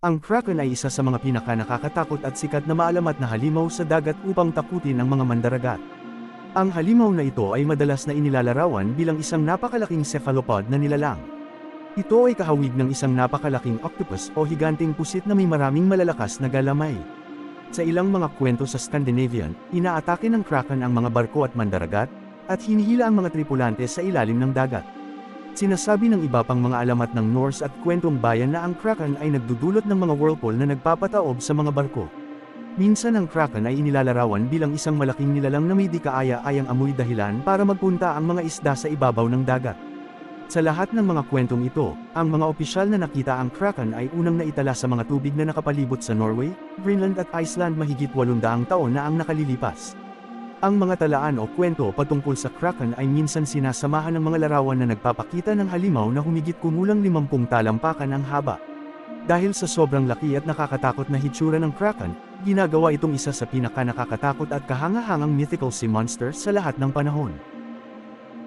Ang Kraken ay isa sa mga pinaka nakakatakot at sikat na maalamat na halimaw sa dagat upang takutin ang mga mandaragat. Ang halimaw na ito ay madalas na inilalarawan bilang isang napakalaking cephalopod na nilalang. Ito ay kahawig ng isang napakalaking octopus o higanting pusit na may maraming malalakas na galamay. Sa ilang mga kwento sa Scandinavian, inaatake ng Kraken ang mga barko at mandaragat, at hinihila ang mga tripulante sa ilalim ng dagat. Sinasabi ng iba pang mga alamat ng Norse at kwentong bayan na ang Kraken ay nagdudulot ng mga whirlpool na nagpapataob sa mga barko. Minsan ang Kraken ay inilalarawan bilang isang malaking nilalang na may di kaaya-ayang amoy dahilan para magpunta ang mga isda sa ibabaw ng dagat. Sa lahat ng mga kwentong ito, ang mga opisyal na nakita ang Kraken ay unang naitala sa mga tubig na nakapalibot sa Norway, Greenland at Iceland mahigit 800 taon na ang nakalilipas. Ang mga talaan o kwento patungkol sa Kraken ay minsan sinasamahan ng mga larawan na nagpapakita ng halimaw na humigit kumulang 50 talampakan ang haba. Dahil sa sobrang laki at nakakatakot na hitsura ng Kraken, ginagawa itong isa sa pinaka nakakatakot at kahangahangang mythical sea monster sa lahat ng panahon.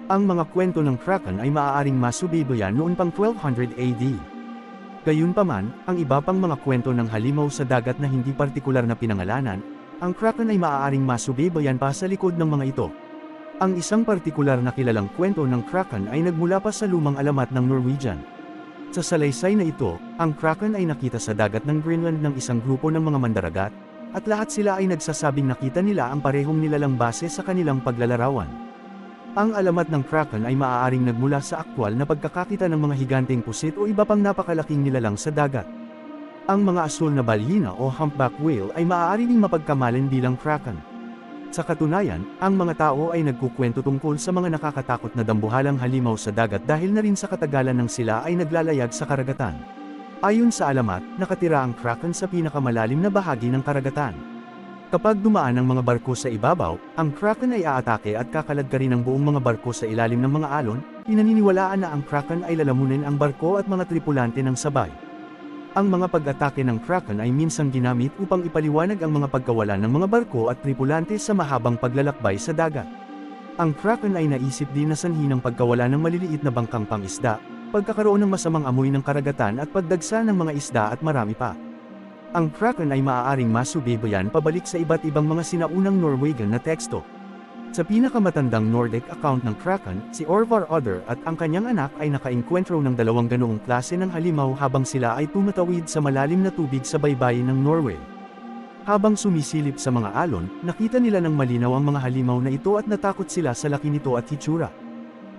Ang mga kwento ng Kraken ay maaaring masubaybayan noon pang 1200 AD. Gayunpaman, ang iba pang mga kwento ng halimaw sa dagat na hindi partikular na pinangalanan, ang Kraken ay maaaring masubaybayan pa sa likod ng mga ito. Ang isang partikular na kilalang kwento ng Kraken ay nagmula pa sa lumang alamat ng Norwegian. Sa salaysay na ito, ang Kraken ay nakita sa dagat ng Greenland ng isang grupo ng mga mandaragat, at lahat sila ay nagsasabing nakita nila ang parehong nilalang base sa kanilang paglalarawan. Ang alamat ng Kraken ay maaaring nagmula sa aktwal na pagkakakita ng mga higanteng pusit o iba pang napakalaking nilalang sa dagat. Ang mga asul na balyina o humpback whale ay maaari ding mapagkamalin bilang Kraken. Sa katunayan, ang mga tao ay nagkukwento tungkol sa mga nakakatakot na dambuhalang halimaw sa dagat dahil na rin sa katagalan ng sila ay naglalayag sa karagatan. Ayon sa alamat, nakatira ang Kraken sa pinakamalalim na bahagi ng karagatan. Kapag dumaan ang mga barko sa ibabaw, ang Kraken ay aatake at kakalad ka rin ang buong mga barko sa ilalim ng mga alon, pinaniniwalaan na ang Kraken ay lalamunin ang barko at mga tripulante ng sabay. Ang mga pag-atake ng Kraken ay minsan ginamit upang ipaliwanag ang mga pagkawalan ng mga barko at tripulante sa mahabang paglalakbay sa dagat. Ang Kraken ay naisip din na sanhi ng pagkawala ng maliliit na bangkang pangisda, pagkakaroon ng masamang amoy ng karagatan at pagdagsa ng mga isda at marami pa. Ang Kraken ay maaaring masubaybayan pabalik sa iba't ibang mga sinaunang Norwegian na teksto. Sa pinakamatandang Nordic account ng Kraken, si Orvar Odder at ang kanyang anak ay nakaengkwentro ng dalawang ganoong klase ng halimaw habang sila ay tumatawid sa malalim na tubig sa baybayin ng Norway. Habang sumisilip sa mga alon, nakita nila ng malinaw ang mga halimaw na ito at natakot sila sa laki nito at hitsura.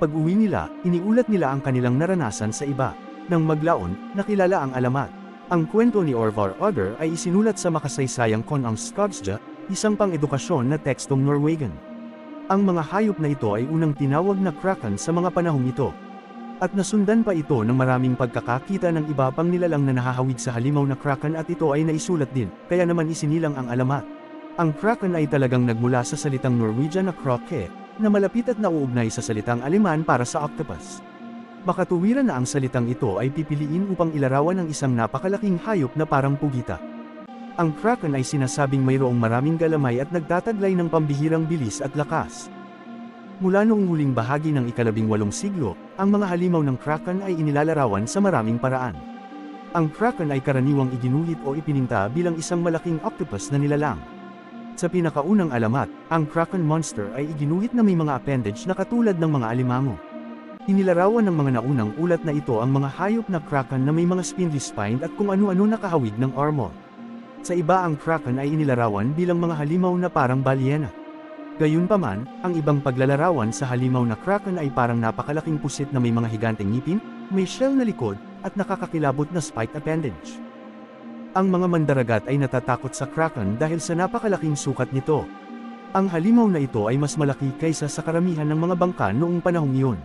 Pag-uwi nila, iniulat nila ang kanilang naranasan sa iba. Nang maglaon, nakilala ang alamat. Ang kwento ni Orvar Odder ay isinulat sa makasaysayang Konang Skogsja, isang pang-edukasyon na tekstong Norwegian. Ang mga hayop na ito ay unang tinawag na Kraken sa mga panahong ito. At nasundan pa ito ng maraming pagkakakita ng iba pang nilalang na nahahawig sa halimaw na Kraken at ito ay naisulat din, kaya naman isinilang ang alamat. Ang Kraken ay talagang nagmula sa salitang Norwegian na kroke, na malapit at nauugnay sa salitang Aleman para sa octopus. Makatuwiran na ang salitang ito ay pipiliin upang ilarawan ang isang napakalaking hayop na parang pugita. Ang Kraken ay sinasabing mayroong maraming galamay at nagtataglay ng pambihirang bilis at lakas. Mula noong huling bahagi ng ikalabing walong siglo, ang mga halimaw ng Kraken ay inilalarawan sa maraming paraan. Ang Kraken ay karaniwang iginuhit o ipininta bilang isang malaking octopus na nilalang. Sa pinakaunang alamat, ang Kraken monster ay iginuhit na may mga appendage na katulad ng mga alimango. Inilarawan ng mga naunang ulat na ito ang mga hayop na Kraken na may mga spindly spine at kung ano-ano nakahawig ng armor. Sa iba ang Kraken ay inilarawan bilang mga halimaw na parang balyena. Gayunpaman, ang ibang paglalarawan sa halimaw na Kraken ay parang napakalaking pusit na may mga higanteng ngipin, may shell na likod, at nakakakilabot na spiked appendage. Ang mga mandaragat ay natatakot sa Kraken dahil sa napakalaking sukat nito. Ang halimaw na ito ay mas malaki kaysa sa karamihan ng mga bangka noong panahong iyon.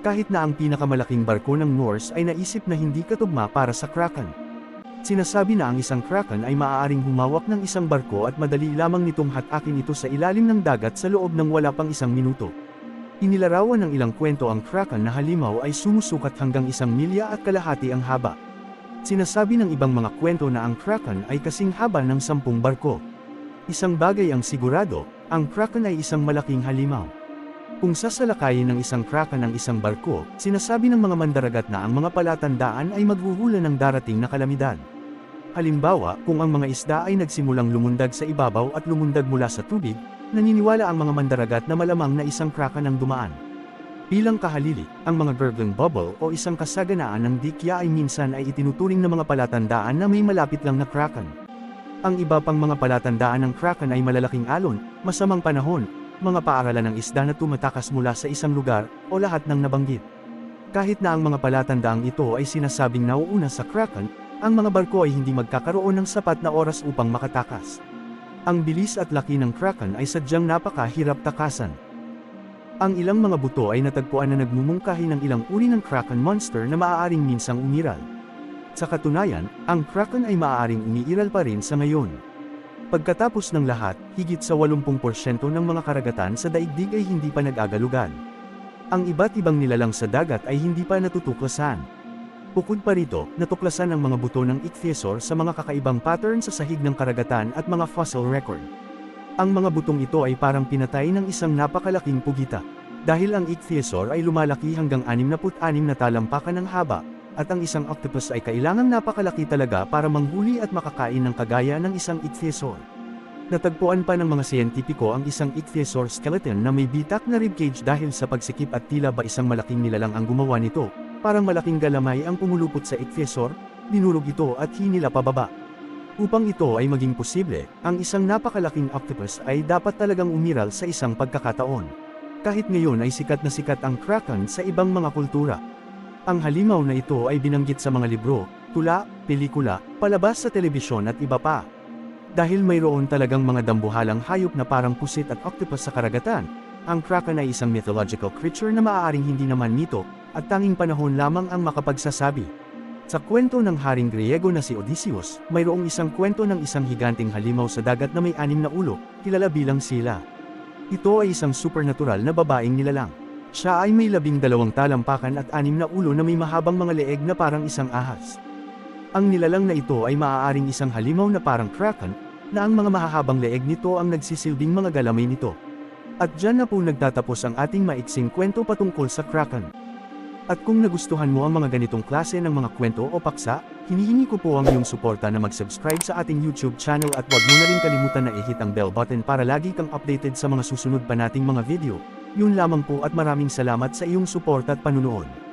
Kahit na ang pinakamalaking barko ng Norse ay naisip na hindi katugma para sa Kraken. Sinasabi na ang isang Kraken ay maaaring humawak ng isang barko at madali lamang nitong hatakin ito sa ilalim ng dagat sa loob ng wala pang isang minuto. Inilarawan ng ilang kwento ang Kraken na halimaw ay sumusukat hanggang isang milya at kalahati ang haba. Sinasabi ng ibang mga kwento na ang Kraken ay kasing haba ng sampung barko. Isang bagay ang sigurado, ang Kraken ay isang malaking halimaw. Kung sasalakayin ng isang Kraken ang isang barko, sinasabi ng mga mandaragat na ang mga palatandaan ay maghuhula ng darating na kalamidad. Halimbawa, kung ang mga isda ay nagsimulang lumundag sa ibabaw at lumundag mula sa tubig, naniniwala ang mga mandaragat na malamang na isang kraken ang dumaan. Bilang kahalili, ang mga gurgling bubble o isang kasaganaan ng dikya ay minsan ay itinuturing na mga palatandaan na may malapit lang na kraken. Ang iba pang mga palatandaan ng kraken ay malalaking alon, masamang panahon, mga paaralan ng isda na tumatakas mula sa isang lugar, o lahat ng nabanggit. Kahit na ang mga palatandaang ito ay sinasabing nauuna sa kraken, ang mga barko ay hindi magkakaroon ng sapat na oras upang makatakas. Ang bilis at laki ng kraken ay sadyang napakahirap takasan. Ang ilang mga buto ay natagpuan na nagmumungkahi ng ilang uri ng kraken monster na maaaring minsang umiral. Sa katunayan, ang kraken ay maaaring umiiral pa rin sa ngayon. Pagkatapos ng lahat, higit sa 80% ng mga karagatan sa daigdig ay hindi pa nag-agalugan. Ang iba't ibang nilalang sa dagat ay hindi pa natutuklasan. Bukod pa rito, natuklasan ang mga buto ng ichthyosaur sa mga kakaibang pattern sa sahig ng karagatan at mga fossil record. Ang mga butong ito ay parang pinatay ng isang napakalaking pugita. Dahil ang ichthyosaur ay lumalaki hanggang 66 na talampakan ng haba, at ang isang octopus ay kailangang napakalaki talaga para manghuli at makakain ng kagaya ng isang ichthyosaur. Natagpuan pa ng mga siyentipiko ang isang ichthyosaur skeleton na may bitak na ribcage dahil sa pagsikip at tila ba isang malaking nilalang ang gumawa nito, parang malaking galamay ang pumulupot sa ichthyosaur, dinurog ito at hinila pababa. Upang ito ay maging posible, ang isang napakalaking octopus ay dapat talagang umiral sa isang pagkakataon. Kahit ngayon ay sikat na sikat ang kraken sa ibang mga kultura. Ang halimaw na ito ay binanggit sa mga libro, tula, pelikula, palabas sa telebisyon at iba pa. Dahil mayroon talagang mga dambuhalang hayop na parang pusit at octopus sa karagatan, ang kraken ay isang mythological creature na maaaring hindi naman mito, at tanging panahon lamang ang makapagsasabi. Sa kwento ng Haring Griego na si Odysseus, mayroong isang kwento ng isang higanting halimaw sa dagat na may anim na ulo, kilala bilang Sila. Ito ay isang supernatural na babaeng nilalang. Siya ay may labing dalawang talampakan at anim na ulo na may mahabang mga leeg na parang isang ahas. Ang nilalang na ito ay maaaring isang halimaw na parang kraken, na ang mga mahahabang leeg nito ang nagsisilbing mga galamay nito. At dyan na po nagtatapos ang ating maiksing kwento patungkol sa kraken. At kung nagustuhan mo ang mga ganitong klase ng mga kwento o paksa, hinihingi ko po ang iyong suporta na mag-subscribe sa ating YouTube channel at huwag mo na rin kalimutan na i-hit ang bell button para lagi kang updated sa mga susunod pa nating mga video. Yun lamang po at maraming salamat sa iyong support at panunood.